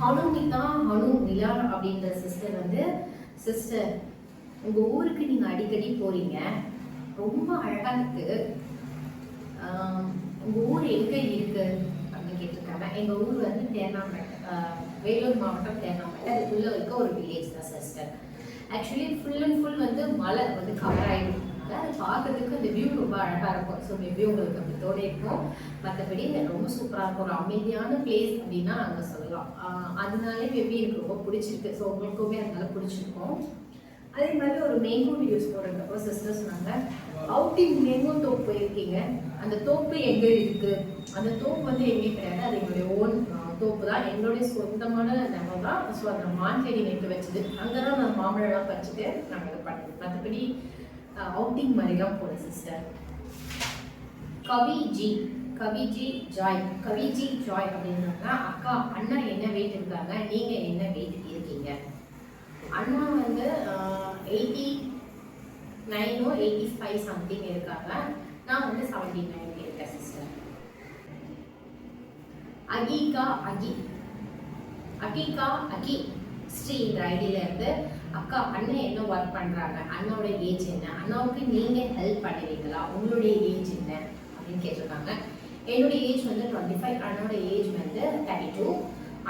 ஹனுமிதா ஹனு நிலா அப்படின்ற சிஸ்டர் வந்து சிஸ்டர் உங்கள் ஊருக்கு நீங்கள் அடிக்கடி போகிறீங்க ரொம்ப அழகாக இருக்குது உங்கள் ஊர் எங்கே இருக்கு அப்படின்னு கேட்டிருக்காங்க. எங்கள் ஊர் வந்து தேனாம்பேட்டை வேலூர் மாவட்டம் தேனாம்பேட்டை அதுக்குள்ளே இருக்க ஒரு வில்லேஜ் தான் sister actually full and full வந்து மலை வந்து கவர் ஆகிடும் அது பார்க்கறதுக்கு அந்த வியூ ரொம்ப அழகாக இருக்கும். ஸோ மேபி உங்களுக்கு அப்படி தோணி இருக்கும். மற்றபடி ரொம்ப சூப்பராக இருக்கும். ஒரு அமைதியான பிளேஸ் அப்படின்னா நாங்கள் சொல்லலாம். அதனாலே மேபி எனக்கு ரொம்ப பிடிச்சிருக்கு. ஸோ உங்களுக்குமே அதனால பிடிச்சிருக்கும். அதே மாதிரி ஒரு மேங்கோ வீடியோஸ் போடுறப்போ சிஸ்டர் சொன்னாங்க அவுட்டிங் மேங்கோ தோப்பு போயிருக்கீங்க. அந்த தோப்பு எங்கே இருக்குது அந்த தோப்பு வந்து எங்கேயும் கிடையாது. அது எங்களுடைய ஓன் தோப்பு தான். எங்களுடைய சொந்தமான நிலம் தான். ஸோ அந்த மாஞ்செடி நெட்டு வச்சது. அங்கே தான் நான் மாம்பழம்லாம் பறிச்சுட்டு நாங்கள் இதை பண்ணுவோம் மற்றபடி அவுட்டிங் மாதிரிலாம் போனேன் sister Kaviji Kaviji Joy. Kaviji Joy அப்படின்னாங்க அக்கா அண்ணா என்ன வெயிட் இருக்காங்க நீங்க என்ன வெயிட் இருக்கீங்க? அண்ணா வந்து eighty nine or eighty five something இருக்காங்க. நான் வந்து செவன்டி நைன் இருக்கேன் சிஸ்டர் அகிகா அகி. அகிகா அகி. ஸ்ரீ இந்த ஐடியில இருந்து அக்கா அண்ணன் என்ன ஒர்க் பண்றாங்க? அண்ணாவோட ஏஜ் என்ன? அண்ணாவுக்கு நீங்க ஹெல்ப் பண்ணுவீங்களா? உங்களுடைய ஏஜ் என்ன? அப்படின்னு கேட்டிருக்காங்க. என்னுடைய ஏஜ் வந்து டுவெண்ட்டி ஃபைவ் அண்ணோட ஏஜ் வந்து தேர்ட்டி டூ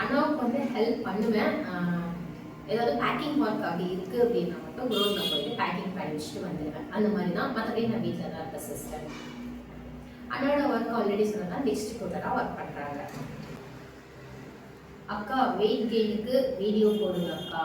அண்ணாவுக்கு வந்து ஹெல்ப் பண்ணுவேன். ஏதாவது பேக்கிங் ஒர்க் அப்படி இருக்கு அப்படின்னா மட்டும் குரோவில் போயிட்டு பேக்கிங் பண்ணி வச்சுட்டு வந்துடுவேன் அந்த மாதிரி தான் மற்றபடி நான் வீட்டில் தான் இருப்பேன் சிஸ்டர் அண்ணாவோட ஒர்க் ஆல்ரெடி சொன்னதான் டிஸ்ட்ரிபியூட்டராக ஒர்க் பண்ணுறாங்க அக்கா வெயிட் கெயினுக்கு வீடியோ போடுங்க அக்கா.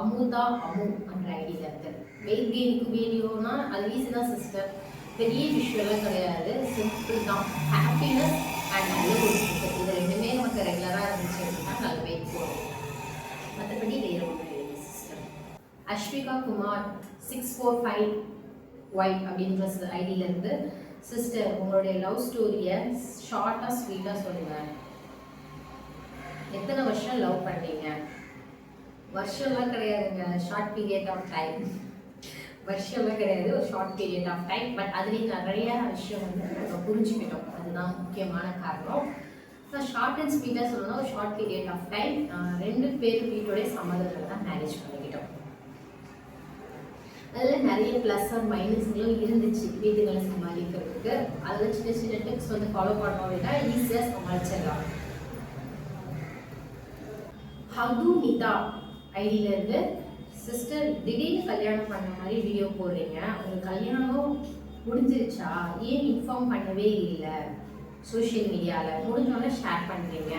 அமுதா அமு அந்த ஐடியில் இருக்கு வெயிட் கெயினுக்கு வீடியோனா அது ஈஸி தான் சிஸ்டர் பெரிய விஷயம்லாம் கிடையாது. சிம்பிள் தான். ஹாப்பினஸ் அண்ட் நல்ல ஒரு ஃபுட்டு இது ரெண்டுமே நமக்கு ரெகுலராக இருந்துச்சு அப்படின்னா நல்ல வெயிட் போடும். மற்றபடி வேறு ஒன்றும் இல்லை sister Aswika Kumar six four five Y அப்படின்ற ஐடியிலேருந்து சிஸ்டர் உங்களுடைய லவ் ஸ்டோரியை ஷார்ட்டாக ஸ்வீட்டாக சொல்லுங்கள் எத்தனை வருஷம் லவ் பண்ணீங்க? வருஷம்லாம் கிடையாதுங்க. ஷார்ட் பீரியட் ஆஃப் டைம் வருஷம்லாம் கிடையாது. ஒரு short period of time but அதுலேயும் நிறைய விஷயம் வந்து நம்ம புரிஞ்சுக்கிட்டோம். அதுதான் முக்கியமான காரணம். நான் ஷார்ட் அண்ட் ஸ்வீட்டாக சொல்லணும் ஒரு ஷார்ட் பீரியட் ஆஃப் டைம் ரெண்டு பேரும் வீட்டோடைய சம்மதத்தில் தான் மேரேஜ் பண்ணிக்கிட்டோம். அதில் நிறைய ப்ளஸ் ஆர் மைனஸ்களும் இருந்துச்சு வீடுகளை சமாளிக்கிறதுக்கு. அதில் சின்ன சின்ன டிப்ஸ் வந்து ஃபாலோ பண்ணோம் அப்படின்னா ஈஸியாக சமாளிச்சிடலாம். ஹவு நிதா ஐடியிலேருந்து சிஸ்டர் திடீர்னு கல்யாணம் பண்ண மாதிரி வீடியோ போடுறீங்க. உங்கள் கல்யாணம் முடிஞ்சிருச்சா? ஏன் இன்ஃபார்ம் பண்ணவே இல்லை? சோஷியல் மீடியாவில் முடிஞ்சோடனே ஷேர் பண்ணுறீங்க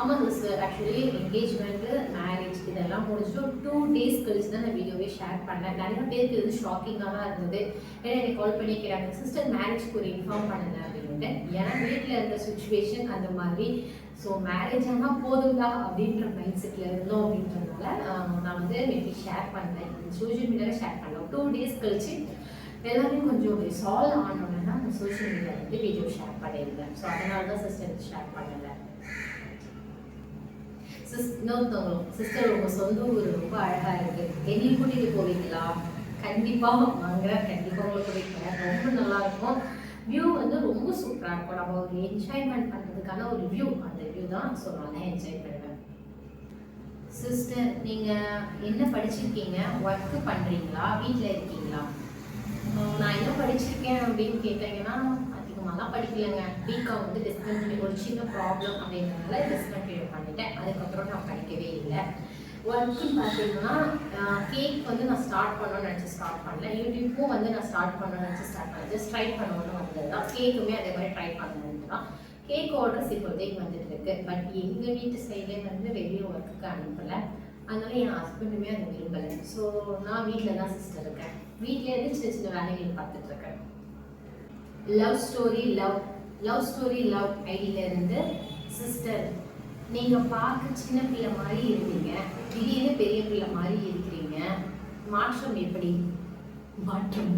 ஆமாங்க சார் ஆக்சுவலி என்கேஜ்மெண்ட்டு மேரேஜ் இதெல்லாம் முடிச்சுட்டு டூ டேஸ் கழிச்சு தான் நான் வீடியோவே ஷேர் பண்ணேன். நிறைய பேருக்கு இது ஷாக்கிங்காக தான் இருந்தது. ஏன்னா எனக்கு கால் பண்ணி கேட்டாங்க சிஸ்டர் மேரேஜ்க்கு ஒரு இன்ஃபார்ம் பண்ணுங்க அப்படின்ட்டு ஏன்னா வீட்டில் இருந்த சுச்சுவேஷன் அந்த மாதிரி. ஸோ மேரேஜ் ஆனால் போதுங்களா அப்படின்ற மைண்ட் செட்டில் இருந்தோம் அப்படின்றதுனால நான் வந்து மேபி ஷேர் பண்ணேன். சோஷியல் மீடியாவில் ஷேர் பண்ணலாம் டூ டேஸ் கழிச்சு எல்லாமே கொஞ்சம் சால்வ் ஆனோடனே தான் அந்த சோஷியல் மீடியாவில் வந்து வீடியோ ஷேர் பண்ணியிருந்தேன். ஸோ அதனால தான் சிஸ்டர் ஷேர் பண்ணலை. சிஸ் இன்னொருத்தவங்களும் சிஸ்டர் உங்கள் சொந்த ஊர் ரொம்ப அழகாக இருக்குது என்னையும் கூட்டிகிட்டு போவீங்களா? கண்டிப்பாக வாங்க. கண்டிப்பாக உங்களுக்கு கூட்டிட்டு ரொம்ப நல்லா இருக்கும். வியூ வந்து ரொம்ப சூப்பராக இருக்கும். நம்ம ஒரு என்ஜாய்மெண்ட் பண்ணுறதுக்கான ஒரு வியூ அந்த வியூ தான் ஸோ நான் என்ஜாய் பண்ணுவேன். சிஸ்டர் நீங்கள் என்ன படிச்சிருக்கீங்க? ஒர்க்கு பண்ணுறீங்களா வீட்டில் இருக்கீங்களா? நான் என்ன படிச்சிருக்கேன் அப்படின்னு கேட்டீங்கன்னா அதிகமாகலாம் படிக்கலைங்க. பிகாம் வந்து டிஸ்கண்டினியூ ஒரு சின்ன ப்ராப்ளம் அப்படின்றதுனால டிஸ்கண்டினியூ பண்ணிட்டேன். அதுக்கப்புறம் நான் படிக்கவே இல்லை. ஒர்க்குன்னு பார்த்தீங்கன்னா கேக் வந்து நான் ஸ்டார்ட் பண்ணணும்னு நினச்சி ஸ்டார்ட் பண்ணல. யூடியூப்பும் வந்து நான் ஸ்டார்ட் பண்ணணும்னு நினச்சி ஸ்டார்ட் பண்ணேன் ஜஸ்ட் ட்ரை பண்ணணும்னு வந்தது தான் கேக்குமே அதே மாதிரி ட்ரை பண்ணணும்னு தான் கேக் ஆர்டர்ஸ் இப்போதைக்கு வந்துட்டு இருக்கு. பட் எங்கள் வீட்டு சைடே வந்து வெளியே ஒர்க்குக்கு அனுப்பலை. அதனால என் ஹஸ்பண்டுமே அதை விரும்பலை. ஸோ நான் வீட்டில் தான் சிஸ்டர் இருக்கேன். வீட்டிலேருந்து சின்ன சின்ன வேலைகள் பார்த்துட்டு இருக்கேன். Love story love love story love ஐடியிலேருந்து sister நீங்க பார்க்க சின்ன பிள்ளை மாதிரி இருந்தீங்க. திடீர்னு பெரிய பிள்ளை மாதிரி இருக்கிறீங்க. மாற்றம் எப்படி? மாற்றம்.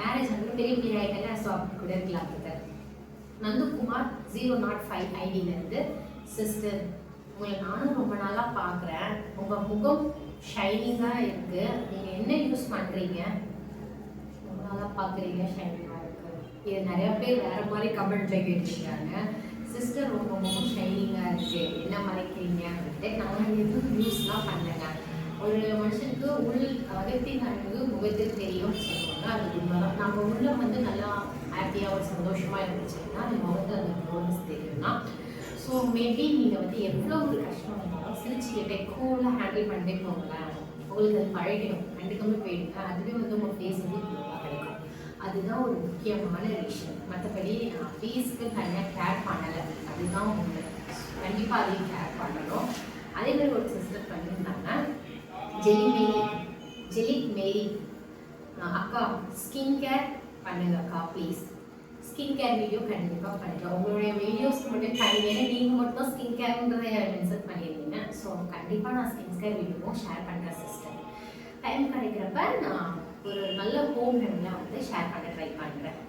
மேரேஜ் வந்து பெரிய பிள்ளை ஆகிட்டேன் ஸோ அப்படி கூட இருக்கலாம் brother Nandukumar zero nought five ஐடியிலேருந்து sister உங்களை நானும் ரொம்ப நாளாக பார்க்குறேன். உங்கள் முகம் ஷைனிங்காக இருக்குது நீங்கள் என்ன யூஸ் பண்ணுறீங்க ரொம்ப நாளாக பார்க்குறீங்க ஷைனிங்காக இருக்குது இது நிறைய பேர் வேறு மாதிரி கமெண்ட்டில் கேட்டிருக்காங்க. சிஸ்டர் ரொம்ப ரொம்ப ஷைனிங்காக இருக்குது என்ன மறைக்கிறீங்க அப்படின்ட்டு நான் எதுவும் யூஸ்லாம் பண்ணலைங்க. ஒரு மனுஷனுக்கு உள் அகத்தின் அழகு முகத்தில் தெரியும் சொல்லுவாங்க. அது உண்மைதான். நம்ம உள்ள வந்து நல்லா ஹாப்பியாக ஒரு சந்தோஷமாக இருந்துச்சுன்னா அது முகத்தில் அந்த போனஸ் தெரியும்னா. ஸோ மேபி நீங்கள் வந்து எவ்வளோ ஒரு கஷ்டம் இருந்தாலும் சிரிச்சுக்கிட்டே கூலாக ஹேண்டில் பண்ணிட்டே போங்களேன் உங்களுக்கு அது பழகிடும். கண்டுக்காம போயிடுங்க அதுவே வந்து உங்கள் ஃபேஸ் வந்து அதுதான் ஒரு முக்கியமான விஷயம். மற்றபடி ஃபீஸ்க்கு தனியாக கேர் பண்ணலை. அதுதான் உண்மை. கண்டிப்பாக அதையும் கேர் பண்ணணும். அதே மாதிரி ஒரு சிஸ்டர் பண்ணியிருந்தாங்க. ஜெலி மேரி ஜெலி மேரி அக்கா ஸ்கின் கேர் பண்ணுங்க அக்கா ப்ளீஸ் ஸ்கின் கேர் வீடியோ கண்டிப்பாக பண்ணுங்க உங்களுடைய வீடியோஸ்க்கு மட்டும் தனியாக நீங்கள் மட்டும் ஸ்கின் கேர்ன்றதை மென்ஷன் பண்ணியிருந்தீங்க. ஸோ கண்டிப்பாக நான் ஸ்கின் கேர் வீடியோவும் ஷேர் பண்ணுறேன் சிஸ்டர் டைம் கிடைக்கிறப்ப நான் ஒரு நல்ல ஹோம் ரெமெடியாக வந்து ஷேர் பண்ண ட்ரை பண்ணுறேன்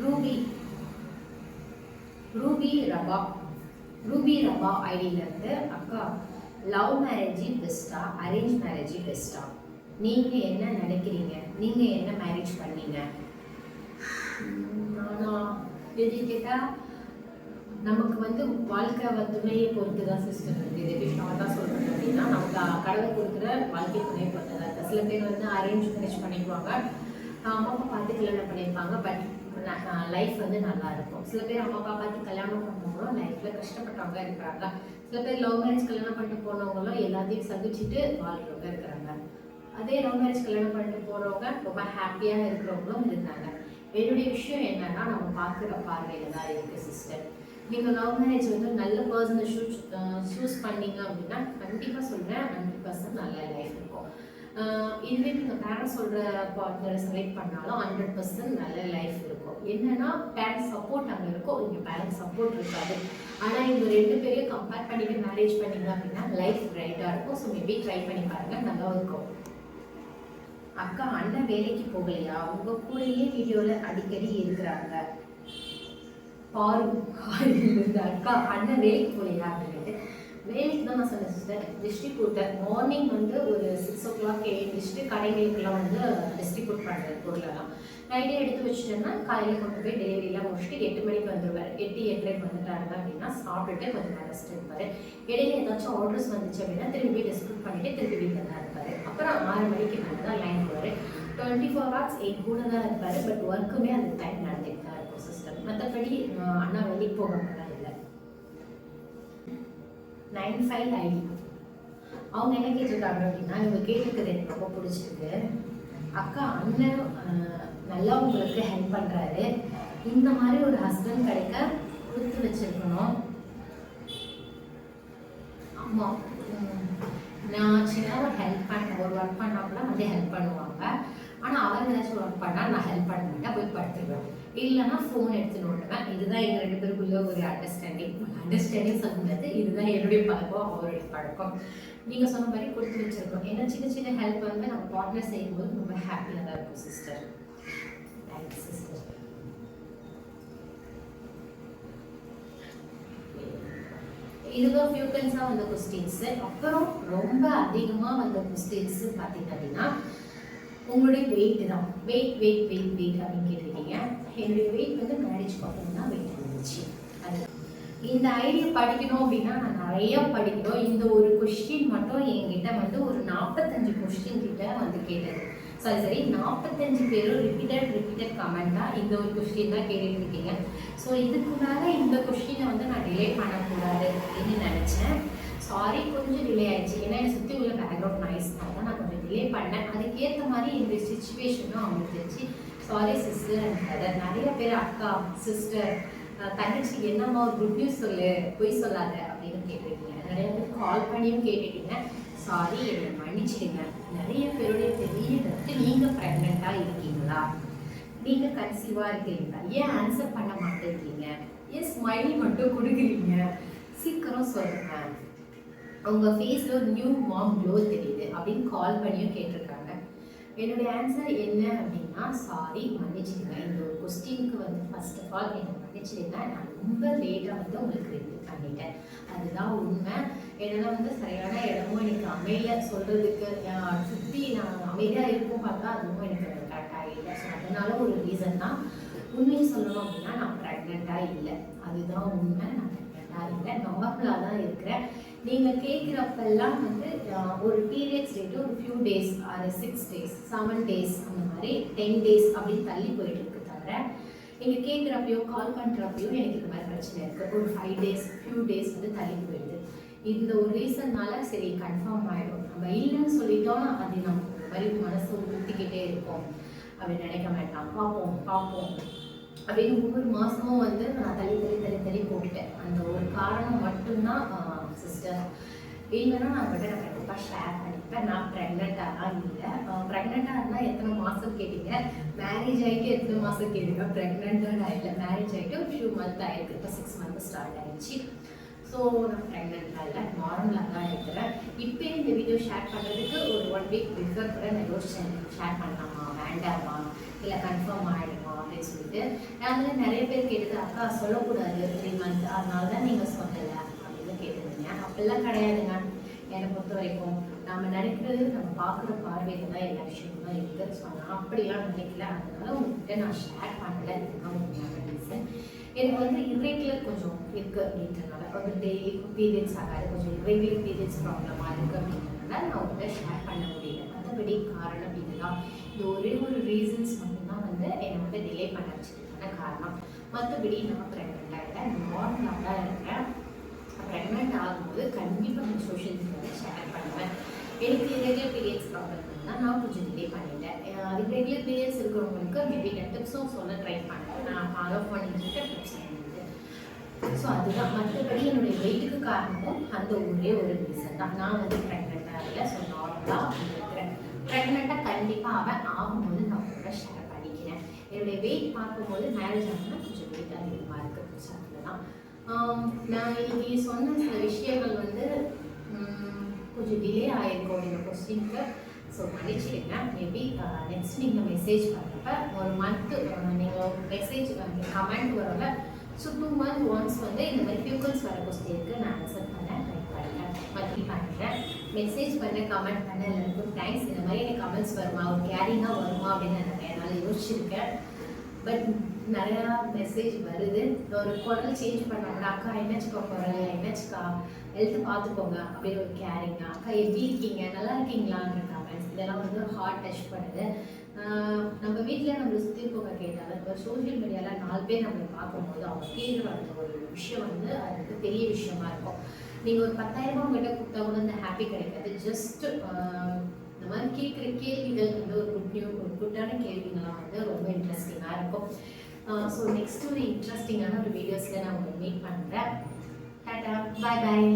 ரூபி ரூபி ரபா ரூபி ரபா ஐடியிலேருந்து அக்கா லவ் மேரேஜ் பெஸ்ட்டா அரேஞ்ச் மேரேஜ் பெஸ்ட்டா நீங்கள் என்ன நினைக்கிறீங்க? நீங்கள் என்ன மேரேஜ் பண்ணீங்க? நானா? எது கேட்டால் நமக்கு வந்து வாழ்க்கை வந்து துணையை பொறுத்து தான் சிஸ்டம் இருக்குது இது எப்படி தான் சொல்கிறது அப்படின்னா நமக்கு கடவுள் கொடுக்குற வாழ்க்கை துணையை பொறுத்து தான் இருக்குது சில பேர் வந்து அரேஞ்ச் மேரேஜ் பண்ணிடுவாங்க அம்மா அப்பா பார்த்து கல்யாணம் பண்ணியிருப்பாங்க பட் லைஃப் வந்து நல்லா இருக்கும். சில பேர் அம்மா அப்பா பார்த்து கல்யாணம் பண்ணவங்களும் லைஃப்பில் கஷ்டப்பட்டவங்க இருக்கிறாங்க. சில பேர் லவ் மேரேஜ் கல்யாணம் பண்ணிட்டு போனவங்களும் எல்லாத்தையும் சந்திச்சுட்டு வாழ்றவங்க இருக்கிறாங்க. அதே லவ் மேரேஜ் கல்யாணம் பண்ணிட்டு போகிறவங்க ரொம்ப ஹாப்பியாக இருக்கிறவங்களும் இருந்தாங்க. என்னுடைய விஷயம் என்னன்னா நம்ம பார்க்குற பார்வையில் தான் இருக்குது சிஸ்டர் நீங்கள் லவ் மேரேஜ் வந்து நல்ல பர்சனை சூஸ் சூஸ் பண்ணீங்க அப்படின்னா கண்டிப்பாக சொல்கிறேன் ஹண்ட்ரட் பர்சன்ட் நல்ல லைஃப் இருக்கும். இதுவே நீங்கள் பேரண்ட்ஸ் சொல்கிற பார்ட்னரை செலக்ட் பண்ணாலும் ஹண்ட்ரட் பர்சன்ட் நல்ல லைஃப் இருக்கும். என்னென்னா பேரண்ட்ஸ் சப்போர்ட் அங்கே இருக்கும். இங்கே பேரண்ட்ஸ் சப்போர்ட் இருக்காது. ஆனால் இந்த ரெண்டு பேரையும் கம்பேர் பண்ணிட்டு மேரேஜ் பண்ணீங்க அப்படின்னா லைஃப் பிரைட்டாக இருக்கும். ஸோ மேபி ட்ரை பண்ணி பாருங்க. நல்லா இருக்கும். அக்கா அண்ணன் வேலைக்கு போகலையா? உங்கள் கூடயே வீடியோவில் அடிக்கடி இருக்கிறாங்க. பாரு இருந்து அக்கா அண்ணன் வேலைக்கு போகலையா அப்படின்ட்டு வேலைக்கு தான் நான் சொன்னேன் சிஸ்டர் டிஸ்ட்ரிபியூட்டர் மார்னிங் வந்து ஒரு சிக்ஸ் ஓ கிளாக் எழுந்திரிச்சிட்டு கடைகளுக்கெல்லாம் வந்து டிஸ்ட்ரிபியூட் பண்ணுறது பொருளெல்லாம். நைட்டே எடுத்து வச்சுட்டேன்னா காலையில் கொண்டு போய் டெலிவரிலாம் முடிச்சுட்டு எட்டு மணிக்கு வந்துடுவார் எட்டு எட்டரைக்கு வந்துட்டாருங்க அப்படின்னா சாப்பிட்டுட்டு கொஞ்சம் நேரம் ரெஸ்ட் இருப்பார் இடையில ஏதாச்சும் ஆர்டர்ஸ் வந்துச்சு அப்படின்னா திரும்பி டிஸ்ட்ரிபியூட் பண்ணிட்டு திருப்பி வீட்டில் தான் இருப்பார். அப்புறம் ஆறு மணிக்கு மேலே தான் லைன் போவார். டுவெண்ட்டி ஃபோர் ஹவர்ஸ் எயிட் கூட தான் இருப்பார். பட் ஒர்க்குமே அந்த டைம் நடந்துட்டு மற்றபடி அண்ணா வெளியே போக மாட்டாங்க. இல்லை நைன் ஃபைவ் ஐடி அவங்க என்ன கேட்டிருக்காங்க அப்படின்னா இவங்க கேட்டிருக்கிறது எனக்கு ரொம்ப பிடிச்சிருக்கு. அக்கா அண்ணன் நல்லா உங்களுக்கு ஹெல்ப் பண்ணுறாரு இந்த மாதிரி ஒரு ஹஸ்பண்ட் கிடைக்க கொடுத்து வச்சிருக்கணும். ஆமாம் நான் சின்ன ஒரு ஹெல்ப் பண்ண ஒரு ஒர்க் பண்ணால் கூட வந்து ஹெல்ப் பண்ணுவாங்க. ஆனால் ஏதாச்சும் ஒர்க் பண்ணால் நான் ஹெல்ப் பண்ண மாட்டேன் போய் படுத்துருவேன். இல்லைன்னா ஃபோன் எடுத்து நோட்டுவேன் இதுதான் எங்கள் ரெண்டு பேருக்குள்ள ஒரு அண்டர்ஸ்டாண்டிங் அண்டர்ஸ்டாண்டிங் சொல்ல இதுதான் என்னுடைய பழக்கம் அவருடைய பழக்கம். நீங்கள் சொன்ன மாதிரி கொடுத்து வச்சிருக்கோம். ஏன்னா சின்ன சின்ன ஹெல்ப் வந்து நம்ம பார்ட்னர் செய்யும்போது ரொம்ப ஹாப்பியாக தான் இருக்கும் சிஸ்டர் தேங்க்ஸ் சிஸ்டர் இதுதான் ஃபியூக்கன்ஸாக வந்த கொஸ்டின்ஸு அப்புறம் ரொம்ப அதிகமாக வந்த கொஸ்டின்ஸு பார்த்தீங்க அப்படின்னா உங்களுடைய வெயிட் தான். வெயிட் வெயிட் வெயிட் வெயிட் அப்படின்னு கேட்டிருக்கீங்க. என்னுடைய வெயிட் வந்து மேரேஜ் பார்த்தீங்கன்னா வெயிட் இருந்துச்சு. அது இந்த ஐடியா படிக்கணும் அப்படின்னா நான் நிறைய படிக்கணும். இந்த ஒரு கொஸ்டின் மட்டும் என்கிட்ட வந்து ஒரு நாற்பத்தஞ்சு கொஸ்டின் கிட்ட வந்து கேட்டது. சரி சரி நாற்பத்தஞ்சு பேரும் ரிப்பீட்டட் ரிப்பீட்டட் கமெண்ட்டாக இந்த ஒரு கொஸ்டின் தான் கேட்டுட்டு இருக்கீங்க ஸோ இதுக்கு மேலே இந்த கொஸ்டினை வந்து நான் டிலே பண்ணக்கூடாது அப்படின்னு நினச்சேன். சாரி கொஞ்சம் டிலே ஆயிடுச்சு. ஏன்னா என்னை சுற்றி உள்ள பேக்ரவுண்ட் நாய்ஸ்னால தான். நான் கொஞ்சம் பண்ணேன் அதுக்கேற்ற மாதிரி என்னுடைய சுச்சுவேஷனும் அவங்களுக்கு தெரிஞ்சு சாரி சிஸ்டர் அண்ட் பிரதர் நிறைய பேர் அக்கா சிஸ்டர் தங்கச்சி என்னம்மா ஒரு குட் நியூஸ் சொல்லு பொய் சொல்லாத. அப்படின்னு கேட்டிருக்கீங்க. நிறைய பேர் கால் பண்ணியும் கேட்டுட்டீங்க. சாரி என்னை மன்னிச்சிடுங்க. நிறைய பேருடைய பெரிய டவுட்டு நீங்கள் ப்ரெக்னெண்ட்டாக இருக்கீங்களா? நீங்கள் கன்சீவாக இருக்கிறீங்களா ஏன் ஆன்சர் பண்ண மாட்டேங்கிறீங்க? ஏன் ஸ்மைல் மட்டும் கொடுக்குறீங்க? சீக்கிரம் சொல்லுங்கள் அவங்க ஃபேஸில் ஒரு நியூ மாம் க்ளோ தெரியுது அப்படின்னு கால் பண்ணியும் கேட்டிருக்காங்க. என்னுடைய ஆன்சர் என்ன அப்படின்னா சாரி மன்னிச்சிடுங்க. இந்த ஒரு கொஸ்டினுக்கு வந்து ஃபர்ஸ்ட் ஆஃப் ஆல் என்னை மன்னிச்சிடுங்க. நான் ரொம்ப லேட்டாக வந்து உங்களுக்கு ரிப்ளை பண்ணிட்டேன். அதுதான் உண்மை. என்னன்னா வந்து சரியான இடமும் எனக்கு அமையல சொல்கிறதுக்கு நான் சுற்றி நான் அமைதியாக இருக்கும் பார்த்தா அதுவும் எனக்கு கரெக்டாக இல்லை. ஸோ அதனால ஒரு ரீசன் தான். உண்மையை சொல்லணும் அப்படின்னா நான் ப்ரெக்னெண்ட்டாக இல்லை. அதுதான் உண்மை. நான் ப்ரெக்னெண்ட்டாக இல்லை. நார்மலாக தான் இருக்கிறேன். நீங்கள் கேட்குறப்பெல்லாம் வந்து ஒரு பீரியட்ஸ் டேட்டு ஒரு ஃபியூ டேஸ் அது சிக்ஸ் டேஸ் செவன் டேஸ் அந்த மாதிரி டென் டேஸ் அப்படின்னு தள்ளி போயிட்டு இருக்கு தவிர நீங்கள் கேட்குறப்பையோ கால் பண்ணுறப்பையோ எனக்கு இந்த மாதிரி பிரச்சனை இருக்குது ஒரு ஃபைவ் டேஸ் ஃபியூ டேஸ் வந்து தள்ளி போயிடுது. இந்த ஒரு ரீசன்னால சரி கன்ஃபார்ம் ஆகிடும் நம்ம இல்லைன்னு சொல்லிட்டோம்னா அது நமக்கு மாதிரி மனசு உறுத்திக்கிட்டே இருக்கும். அப்படின்னு நினைக்க வேண்டாம். பார்ப்போம் பார்ப்போம். அப்படின்னு ஒவ்வொரு மாதமும் வந்து நான் தள்ளி தள்ளி தள்ளி தள்ளி போட்டுட்டேன். அந்த ஒரு காரணம் மட்டும்தான் சிஸ்டர் வேணும்னா நான் கிட்ட நான் கண்டிப்பாக ஷேர் பண்ணிப்பேன் நான் ப்ரெக்னெண்ட்டாக தான் இல்லை. ப்ரெக்னெண்ட்டாக இருந்தால் எத்தனை மாதம் கேட்டீங்க? மேரேஜ் ஆகிட்டு எத்தனை மாதம் கேட்டீங்க? ப்ரெக்னெண்ட்டாக இல்லை மேரேஜ் ஆகிட்டு ஒரு ஃபியூ மந்த் ஆகிருக்கு இப்போ சிக்ஸ் மந்த் ஸ்டார்ட் ஆகிடுச்சு ஸோ நான் ப்ரெக்னெண்ட்டாக இல்லை நார்மலாக தான் இருக்கிறேன். இப்போ இந்த வீடியோ ஷேர் பண்ணுறதுக்கு ஒரு ஒன் வீக் பிஃபோர் கூட நான் யோசிச்சேன். ஷேர் பண்ணலாமா? வேண்டாமா? இல்லை கன்ஃபார்ம் ஆகிடுமா அப்படின்னு சொல்லிட்டு. அதில் நிறைய பேர் கேட்டது அக்கா சொல்லக்கூடாது த்ரீ மந்த் அதனால தான் நீங்கள் சொல்லலை. அப்படிலாம் கிடையாதுங்க என்னை பொறுத்த வரைக்கும் நம்ம நினைக்கிறது நம்ம பார்க்குற பார்வையில் தான் எல்லா விஷயமும் தான் இருக்குது ஸோ நான் அப்படிலாம் நினைக்கல அதனால உங்ககிட்ட நான் ஷேர் பண்ணலை. இதுதான் உண்மையான ரீசன் எனக்கு வந்து இரெகுலர் கொஞ்சம் இருக்குது அப்படின்றனால வந்து டெய்லி பீரியட்ஸ் ஆகாது. கொஞ்சம் இரெகுலர் பீரியட்ஸ் ப்ராப்ளமாக இருக்குது அப்படின்றனால நான் உங்கள்கிட்ட ஷேர் பண்ண முடியல. மற்றபடி காரணம் இதுதான். இந்த ஒரே ஒரு ரீசன்ஸ் மட்டும்தான் வந்து என்னை வந்து டிலே பண்ண வச்சதுக்கான காரணம். மற்றபடி நான் ப்ரெக்னெண்ட்டாக இல்லை நார்மலாக தான் இருக்கிறேன். ப்ரெக்னென்ட் ஆகும்போது கண்டிப்பாக நான் சோஷியல் மீடியாவில் ஷேர் பண்ணுவேன் எனக்கு ரெகுலர் பீரியட்ஸ் ப்ராப்ளம் இருந்தால் நான் கொஞ்சம் டிலே பண்ணிட்டேன். அது ரெகுலர் பீரியட்ஸ் இருக்கிறவங்களுக்கு மேபி டென் டிப்ஸும் சொல்ல ட்ரை பண்ணேன் நான் ஃபாலோ பண்ணிட்டு இருக்க டிப்ஸ் ஸோ அதுதான். மற்றபடி என்னுடைய வெயிட்டுக்கு காரணமும் அந்த ஒரே ஒரு ரீசன் தான். நான் வந்து ப்ரெக்னெண்ட்டாக இல்லை ஸோ நார்மலாக இருக்கிறேன். ப்ரெக்னெண்ட்டாக கண்டிப்பாக அவன் ஆகும்போது நான் கூட ஷேர் பண்ணிக்கிறேன். என்னுடைய வெயிட் பார்க்கும்போது மேரேஜ் ஆகுனா கொஞ்சம் வெயிட் அதிகமாக இருக்குது ஸோ அதுதான். நான் இன்னைக்கு சொன்ன சில விஷயங்கள் வந்து கொஞ்சம் டிலே ஆயிருக்கும் இந்த கொஸ்டினுக்கு ஸோ மன்னிச்சிடுங்க மேபி நெக்ஸ்ட் நீங்கள் மெசேஜ் பண்ணுறப்ப ஒரு மந்த்து நீங்கள் மெசேஜ் கமெண்ட் வரல ஸோ டூ மந்த் ஒன்ஸ் வந்து இந்த மாதிரி பியூக்கல்ஸ் வர கொஸ்டினுக்கு நான் ஆன்சர் பண்ணேன் ட்ரை பண்ணுறேன் மறுபடி பண்ணுறேன் மெசேஜ் பண்ண கமெண்ட் பண்ண எல்லாருக்கும் தேங்க்ஸ் இந்த மாதிரி எனக்கு கமெண்ட்ஸ் வருமா? ஒரு கேரிங்காக வருமா? அப்படின்னு நான் என்னால் யோசிச்சிருக்கேன். பட் நிறையா மெசேஜ் வருது. ஒரு குரல் சேஞ்ச் பண்ணோம்னா அக்கா என்னச்சுக்கா குரல்? என்னச்சுக்கா? ஹெல்த் பார்த்துக்கோங்க. அப்படின்னு ஒரு கேரிங்க அக்கா எப்படி இருக்கீங்க? நல்லா இருக்கீங்களான்ற கமெண்ட்ஸ் இதெல்லாம் வந்து ஹார்ட் டச் பண்ணுது. நம்ம வீட்டில் நம்மளை சுற்றி இருக்கவங்க கேட்டாலும் இப்போ சோஷியல் மீடியாவில் நாலு பேர் நம்மளை பார்க்கும்போது அவங்க கேட்குற வந்த ஒரு விஷயம் வந்து அது வந்து பெரிய விஷயமா இருக்கும். நீங்கள் ஒரு பத்தாயிரம் ரூபாய் உங்கள்கிட்ட கொடுத்தா கூட அந்த ஹாப்பி கிடைக்காது. ஜஸ்ட் இந்த மாதிரி கேட்குற கேள்விகள் வந்து ஒரு குட் நியூ ஒரு குட்டான கேள்விகள்லாம் வந்து ரொம்ப இன்ட்ரெஸ்டிங்காக இருக்கும். ஸோ நெக்ஸ்ட் ஒரு இன்ட்ரெஸ்டிங்கான ஒரு வீடியோஸில் நான் உங்களை மீட் பண்ணுறேன் டாட்டா பாய் பாய்